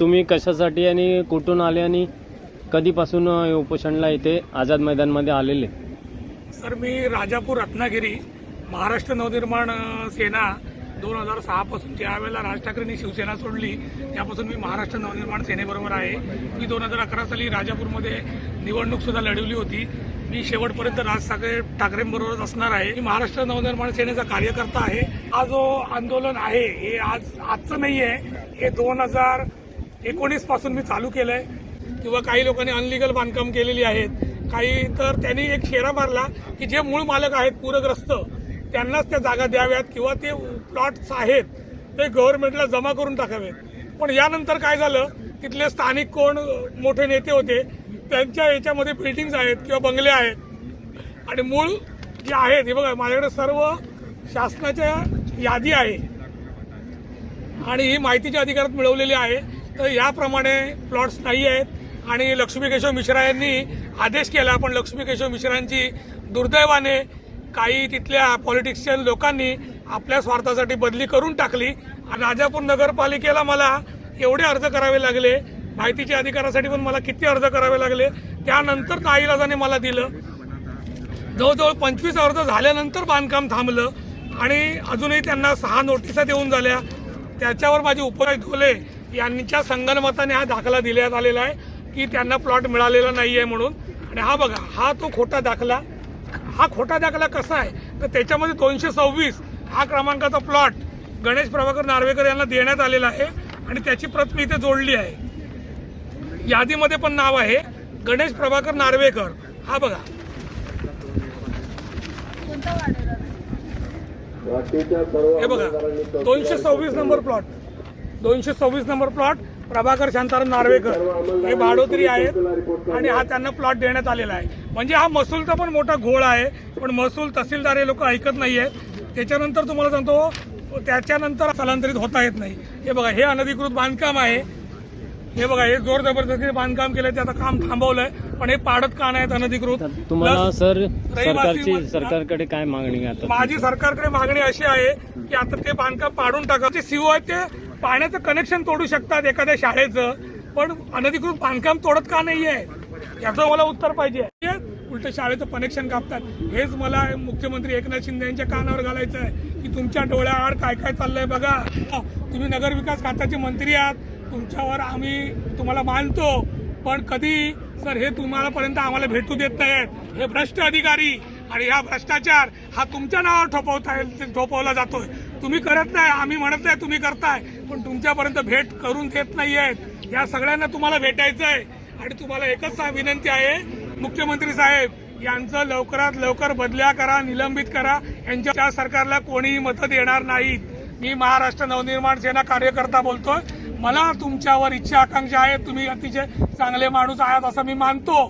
तुम्ही कशासाठी आणि कुठून आले आणि कधीपासून उपोषणला इथे आझाद मैदानमध्ये आलेले? सर मी राजापूर रत्नागिरी महाराष्ट्र नवनिर्माण सेना दोन हजार सहापासून ज्या वेळेला राज ठाकरेंनी शिवसेना सोडली त्यापासून मी महाराष्ट्र नवनिर्माण सेनेबरोबर आहे. मी दोन हजार अकरा साली राजापूरमध्ये निवडणूक सुद्धा लढवली होती. मी शेवटपर्यंत राज ठाकरे ठाकरेंबरोबरच असणार आहे. मी महाराष्ट्र नवनिर्माण सेनेचा कार्यकर्ता आहे. हा जो आंदोलन आहे हे आज आजचं नाही आहे हे दोन हजार एकोणीसपासून मी चालू केलंय. किंवा काही लोकांनी अनलिगल बांधकाम केलेली आहेत. काही तर त्यांनी एक शेरा मारला की जे मूळ मालक आहेत पूरग्रस्त त्यांनाच त्या जागा द्याव्यात किंवा ते प्लॉट्स आहेत ते गव्हर्नमेंटला जमा करून टाकावेत. पण यानंतर काय झालं? तिथले स्थानिक कोण मोठे नेते होते त्यांच्या याच्यामध्ये बिल्डिंग्स आहेत किंवा बंगले आहेत. आणि मूळ जे आहेत हे बघा माझ्याकडे सर्व शासनाच्या यादी आहे. आणि ही माहितीच्या अधिकारात मिळवलेली आहे. तर याप्रमाणे प्लॉट्स नाही आहेत. आणि लक्ष्मी केशव मिश्रा यांनी आदेश केला पण लक्ष्मी केशव मिश्रांची दुर्दैवाने काही तिथल्या पॉलिटिक्सच्या लोकांनी आपल्या स्वार्थासाठी बदली करून टाकली. आणि राजापूर नगरपालिकेला मला एवढे अर्ज करावे लागले माहितीच्या अधिकारासाठी पण मला किती अर्ज करावे लागले त्यानंतर नाईलाजाने मला दिलं. जवळजवळ पंचवीस अर्ज झाल्यानंतर बांधकाम थांबलं आणि अजूनही त्यांना सहा नोटिसा देऊन झाल्या. त्याच्यावर माझे उपराज धोले. यांच्या संगनमताने हा दाखला देण्यात आलेला आहे की त्यांना प्लॉट मिळालेला नाहीये म्हणून. आणि हा बघा हा तो खोटा दाखला हा खोटा दाखला कसा आहे? तर त्याच्यामध्ये दोनशे सव्वीस हा क्रमांकाचा प्लॉट गणेश प्रभाकर नार्वेकर यांना देण्यात आलेला आहे आणि त्याची प्रत मी इथे जोडली आहे. यादीमध्ये पण नाव आहे गणेश प्रभाकर नार्वेकर. हा बघा. हे बघा दोनशे सव्वीस नंबर प्लॉट. दोनशे सव्वीस नंबर प्लॉट प्रभाकर शांताराम नार्वेकर हे भाडोत्री आहेत. आणि हा त्यांना प्लॉट देण्यात आलेला आहे. म्हणजे हा महसूलचा पण मोठा घोळ आहे. पण महसूल तहसीलदार हे लोक ऐकत नाही आहेत त्याच्यानंतर तुम्हाला सांगतो त्याच्यानंतर स्थलांतरित होता येत नाही. हे बघा हे अनधिकृत बांधकाम आहे. हे बघा हे जोर जबरदस्तीने बांधकाम केलंय. ते आता काम थांबवलंय. पण हे पाडत का नाहीत अनधिकृत? तुम्हाला सर सरकारची सरकारकडे काय मागणी आता? माझी सरकारकडे मागणी अशी आहे की आता ते बांधकाम पाडून टाका. जे सीओ आहेत ते पाण्याचं कनेक्शन तोडू शकतात एखाद्या शाळेचं पण अनधिकृत बांधकाम तोडत का नाहीये? याचं मला उत्तर पाहिजे. उलट शाळेचं कनेक्शन कापतात. हेच मला मुख्यमंत्री एकनाथ शिंदे यांच्या कानावर घालायचं आहे की तुमच्या डोळ्याआड काय काय चाललंय बघा. तुम्ही नगरविकास खात्याचे मंत्री आहात. तुमच्यावर आम्ही तुम्हाला मानतो पण कधी सर हे तुम्हाला पर्यंत आम्हाला भेटू देत नाहीत हे भ्रष्ट अधिकारी आणि हा भ्रष्टाचार हा तुमच्या नावावर ठोपवता ठोपवला जातोय. तुम्ही करत नाही आम्ही म्हणत नाही तुम्ही करताय पण तुमच्यापर्यंत भेट करून देत नाही आहेत या सगळ्यांना तुम्हाला भेटायचं आहे आणि तुम्हाला एकच विनंती आहे मुख्यमंत्री साहेब यांचं लवकरात लवकर बदल्या करा निलंबित करा. यांच्या सरकारला कोणीही मतं देणार नाहीत. मी महाराष्ट्र नवनिर्माण सेना कार्यकर्ता बोलतोय. मला तुमच्यावर इच्छा आकांक्षा आहे. तुम्ही अतिशय चांगले माणूस आहात असं मी मानतो.